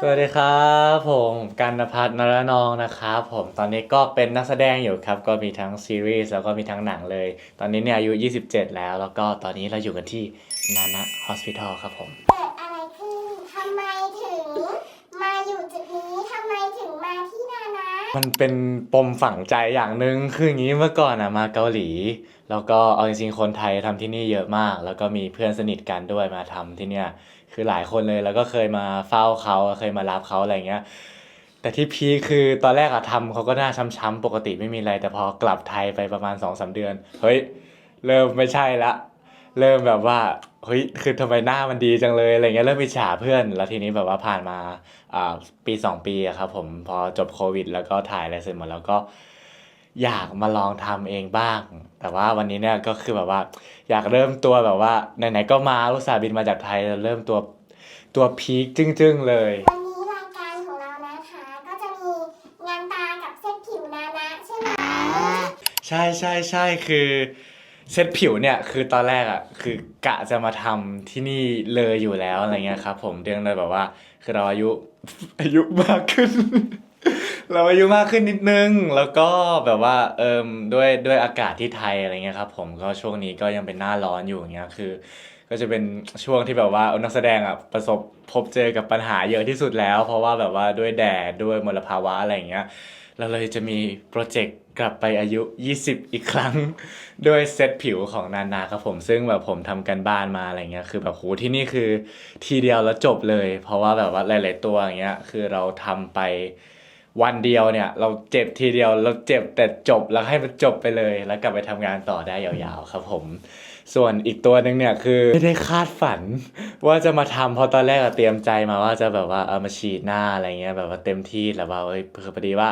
สวัสดีครับผมกันนภัทรนรนองนะครับผมตอนนี้ก็เป็นนักแสดงอยู่ครับ ก็มีทั้งซีรีส์แล้วก็มีทั้งหนังเลย ตอนนี้เนี่ยอายุ 27 แล้ว แล้วก็ตอนนี้เราอยู่กันที่นานะฮอสพิทอลครับผม เกิดอะไรขึ้นทำไมถึง มาอยู่จุดนี้ทำไมถึงมาที่นานะมันเป็นปมฝังใจอย่างหนึ่งคืออย่างนี้เมื่อก่อนอะมาเกาหลี แล้วก็เอาจริงๆคนไทยทำที่นี่เยอะมาก แล้วก็มีเพื่อนสนิทกันด้วยมาทำที่เนี่ย คือหลายคนเลยแล้วก็เคยมาเฝ้าเขาเคยมารับเขาอะไรเงี้ยแต่ที่พีคือตอนแรกอะทำเขาก็หน้าช้ำๆปกติไม่มีอะไร แต่พอกลับไทยไปประมาณ2องสาเดือน เฮ้ย เริ่มไม่ใช่ละ เริ่มแบบว่าเฮ้ยคือทำไมหน้ามันดีจังเลยอะไรเงี้ยเริ่มอิจฉาเพื่อน แล้วทีนี้แบบว่าผ่านมาอ่าปีสองปีอะครับผมพอจบโควิด แล้วก็ถ่ายอะไรเสร็จหมดแล้วก็ อยากมาลองทำเองบ้าง แต่ว่าวันนี้เนี่ยก็คือแบบว่า อยากเริ่มตัวแบบว่าไหนๆก็มาอุตส่าห์บินมาจากไทยแล้วเริ่มตัวตัวพีคจึ้งๆเลยวันนี้รายการของเรานะคะก็จะมีงานตากับเส้นผิวนานะใช่ไหมใช่ใช่ใช่คือเซตผิวเนี่ยคือตอนแรกอะคือกะจะมาทำที่นี่เลยอยู่แล้วอะไรเงี้ยครับ ผมเรื่องเลยแบบว่า คือเราอายุอายุมากขึ้น เราอายุมากขึ้นนิดนึง แล้วก็แบบว่าเอิมด้วยด้วยอากาศที่ไทยอะไรเงี้ยครับผมก็ช่วงนี้ก็ยังเป็นหน้าร้อนอยู่อย่างเงี้ยคือ ก็จะเป็นช่วงที่แบบว่านักแสดงอะประสบพบเจอกับปัญหาเยอะที่สุดแล้ว เพราะว่าแบบว่าด้วยแดดด้วยมลภาวะอะไรเงี้ยเราเลยจะมีโปรเจกต์กลับไปอายุ 20 อีกครั้ง ด้วยเซตผิวของนานาครับผมซึ่งแบบผมทำกันบ้านมาอะไรเงี้ยคือแบบโหที่นี่คือทีเดียวแล้วจบเลย เพราะว่าแบบว่าหลาย ๆ ตัวอย่างเงี้ยคือเราทำไป วันเดียวเนี่ย เราเจ็บทีเดียวเราเจ็บแต่จบแล้วให้มันจบไปเลย แล้วกลับไปทำงานต่อได้ยาวๆครับผม ส่วนอีกตัวหนึ่งเนี่ยคือไม่ได้คาดฝัน ว่าจะมาทำเพราะตอนแรกเตรียมใจมาว่าจะแบบว่าเอามาฉีดหน้าอะไรเงี้ยแบบว่าเต็มที่แล้วว่าเอ้ยคือพอดีว่า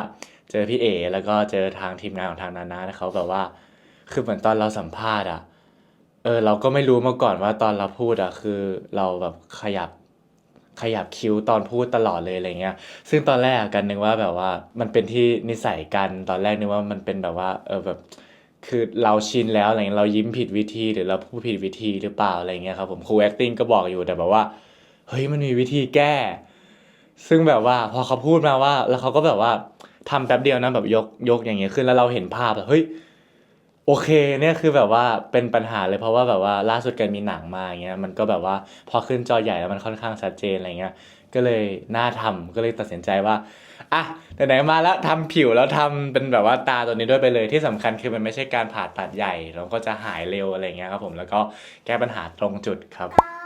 เจอพี่เอแล้วก็เจอทางทีมงานของทางนานาเขาแบบว่า คือเหมือนตอนเราสัมภาษณ์อะเออเราก็ไม่รู้มาก่อนว่าตอนเราพูดอะคือเราแบบขยับ ขยับคิ้วตอนพูดตลอดเลยอะไรเงี้ย ซึ่งตอนแรกอะกันนึกว่าแบบว่ามันเป็นที่นิสัยกัน ตอนแรกนึกว่ามันเป็นแบบว่า เออแบบคือเราชินแล้วอะไรเงี้ยเรายิ้มผิดวิธีหรือเราพูดผิดวิธีหรือเปล่าอะไรเงี้ยครับผมครู acting ก็บอกอยู่แต่แบบว่า เฮ้ยมันมีวิธีแก้ ซึ่งแบบว่าพอเขาพูดมาว่า แล้วเขาก็แบบว่าทำแป๊บเดียวนะแบบยกยกอย่างเงี้ยขึ้นแล้วเราเห็นภาพแล้วเฮ้ย โอเคเนี่ยคือแบบว่าเป็นปัญหาเลยเพราะว่าแบบว่าล่าสุดกันมีหนังมาอย่างเงี้ยมันก็แบบว่าพอขึ้นจอใหญ่แล้วมันค่อนข้างชัดเจนอะไรเงี้ยก็เลยน่าทำก็เลยตัดสินใจว่าอะไหนๆมาแล้วทำผิวแล้วทำเป็นแบบว่าตาตัวนี้ด้วยไปเลยที่สำคัญคือมันไม่ใช่การผ่าตัดใหญ่เราก็จะหายเร็วอะไรเงี้ยครับผมแล้วก็แก้ปัญหาตรงจุดครับ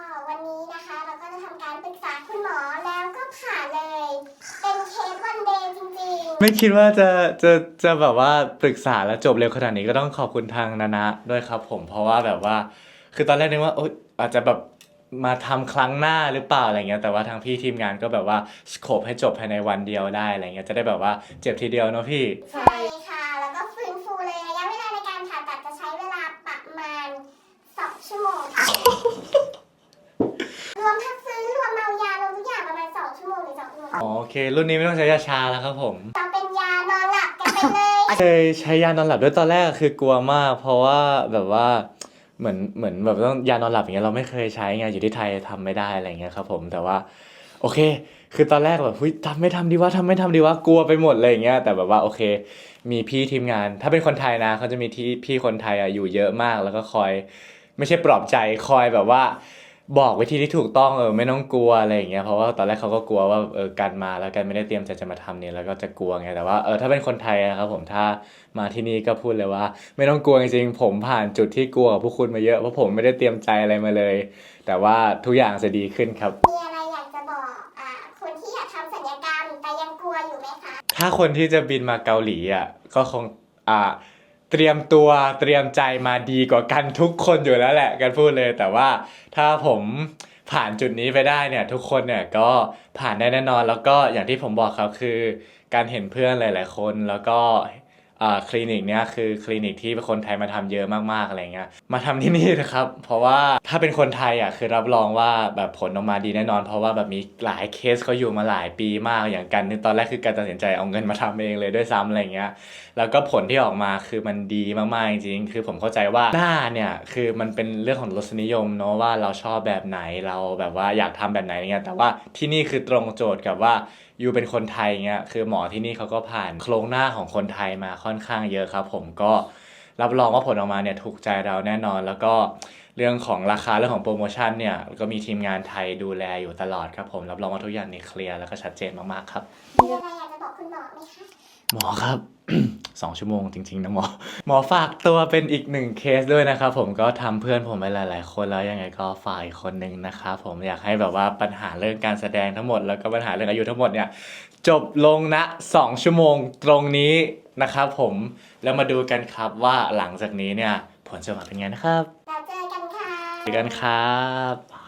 ไม่คิดว่าจะจะจะแบบว่าปรึกษาแล้วจบเร็วขนาดนี้ก็ต้องขอบคุณทางนานะด้วยครับ ผมเพราะว่าแบบว่า คือตอนแรกนึกว่าโอ๊ยอาจจะแบบมาทำครั้งหน้าหรือเปล่าอะไรเงี้ยแต่ว่าทางพี่ทีมงานก็แบบว่าสโคปให้จบภายในวันเดียวได้อะไรเงี้ยจะได้แบบว่าเจ็บทีเดียวเนาะพี่ ใช่ค่ะ แล้วก็ฟื้นฟูเลยระยะเวลาในการผ่าตัดจะใช้เวลาประมาณสองชั่วโมงค่ะรวมพักฟื้นรวมเมายารวมทุกอย่างประมาณสองชั่วโมงหรือสองชั่วโมงอ๋อโอเค รุ่นนี้ไม่ต้องใช้ยาชาแล้วครับผม เคยใช้ยานอนหลับด้วยตอนแรกคือกลัวมาก เพราะว่าแบบว่าเหมือนเหมือนแบบต้องยานอนหลับอย่างเงี้ยเราไม่เคยใช้ไงอยู่ที่ไทยทำไม่ได้อะไรเงี้ยครับผมแต่ว่าโอเค คือตอนแรกแบบเฮ้ยทำไม่ทำดีวะทำไม่ทำดีวะกลัวไปหมดเลยอย่างเงี้ยแต่แบบว่าโอเค มีพี่ทีมงาน ถ้าเป็นคนไทยนะเขาจะมีที่พี่คนไทยอะอยู่เยอะมากแล้วก็คอย ไม่ใช่ปลอบใจคอยแบบว่า บอกวิธีที่ถูกต้องเออไม่ต้องกลัวอะไรอย่างเงี้ยเพราะว่าตอนแรกเขาก็กลัวว่าเออการมาแล้วกันไม่ได้เตรียมใจจะมาทำเนี่ยแล้วก็จะกลัวไงแต่ว่าเออถ้าเป็นคนไทยนะครับผมถ้ามาที่นี่ก็พูดเลยว่า ไม่ต้องกลัวจริงๆผมผ่านจุดที่กลัวกับพวกคุณมาเยอะเพราะผมไม่ได้เตรียมใจอะไรมาเลย แต่ว่าทุกอย่างจะดีขึ้นครับ มีอะไรอยากจะบอกอ่าคนที่อยากทำศัลยกรรมแต่ยังกลัวอยู่ไหมคะ ถ้าคนที่จะบินมาเกาหลีอะก็คงอ่า เตรียมตัวเตรียมใจมาดีกว่ากันทุกคนอยู่แล้วแหละกันพูดเลย แต่ว่าถ้าผมผ่านจุดนี้ไปได้เนี่ยทุกคนเนี่ยก็ผ่านได้แน่นอนแล้วก็อย่างที่ผมบอกครับคือ การเห็นเพื่อนหลาย ๆ คนแล้วก็ คลินิกเนี้ยคือคลินิกที่คนไทยมาทำเยอะมากๆอะไรเงี้ยมาทำที่นี่นะครับ เพราะว่าถ้าเป็นคนไทยอะคือรับรองว่าแบบผลออกมาดีแน่นอน เพราะว่าแบบมีหลายเคสเขาอยู่มาหลายปีมากอย่างกันตอนแรกคือการตัดสินใจเอาเงินมาทำเองเลยด้วยซ้ำอะไรเงี้ยแล้วก็ผลที่ออกมาคือมันดีมากๆจริงๆคือผมเข้าใจว่าหน้าเนี่ยคือมันเป็นเรื่องของรสนิยมเนาะว่าเราชอบแบบไหนเราแบบว่าอยากทำแบบไหนเงี้ยแต่ว่าที่นี่คือตรงโจทย์กับว่า ยูเป็นคนไทยเงี้ยคือหมอที่นี่เขาก็ผ่านโครงหน้าของคนไทยมาค่อนข้างเยอะครับ ผมก็รับรองว่าผลออกมาเนี่ยถูกใจเราแน่นอน แล้วก็เรื่องของราคาเรื่องของโปรโมชั่นเนี่ยก็มีทีมงานไทยดูแลอยู่ตลอดครับผมรับรองว่าทุกอย่างเนี่ยเคลียร์แล้วก็ชัดเจนมากๆครับ มีอะไรอยากจะบอกคุณหมอไหมคะหมอครับ สองชั่วโมงจริงๆนะหมอ หมอฝากตัวเป็นอีกหนึ่งเคสด้วยนะครับผมก็ทำเพื่อนผมไปหลายๆ คนแล้วยังไงก็ฝากอีกคนนึงนะครับผมอยากให้แบบว่าปัญหาเรื่องการแสดงทั้งหมดแล้วก็ปัญหาเรื่องอายุทั้งหมดเนี่ยจบลงณ2ชั่วโมงตรงนี้นะครับผมแล้วมาดูกันครับว่าหลังจากนี้เนี่ยผลจะออกมาเป็นไงนะครับเราเจอกันค่ะเจอกันครับ